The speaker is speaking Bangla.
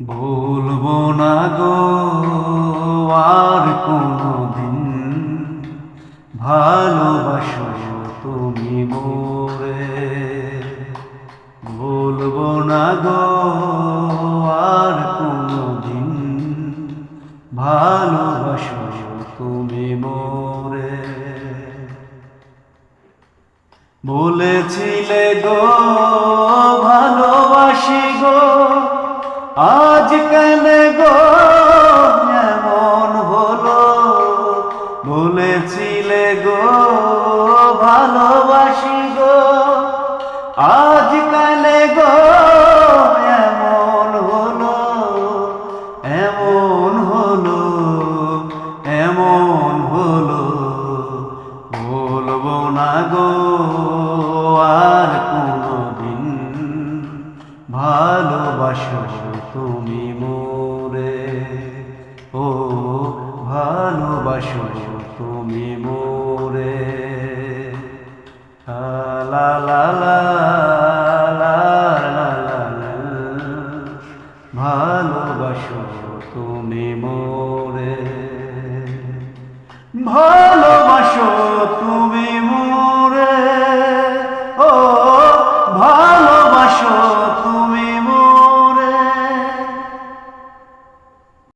ভুলবো না গো, আর কোনদিন। ভালোবাসো তুমি মোরে। ভুলবো না গো, আর কোনদিন। ভালোবাসো তুমি মোরে। বলেছিলে গো ভালোবাসি কেন গো এমন হলো। বলেছিলে গো, ভালোবাসি গো। আজ কেন গো এমন হলো এমন হলো এমন হলো। বলব না গো, আর কোনদিন ভালোবাসো ভালোবাসো তুমি মোরে লা লা লা। ভালোবাসো তুমি মোরে ভালো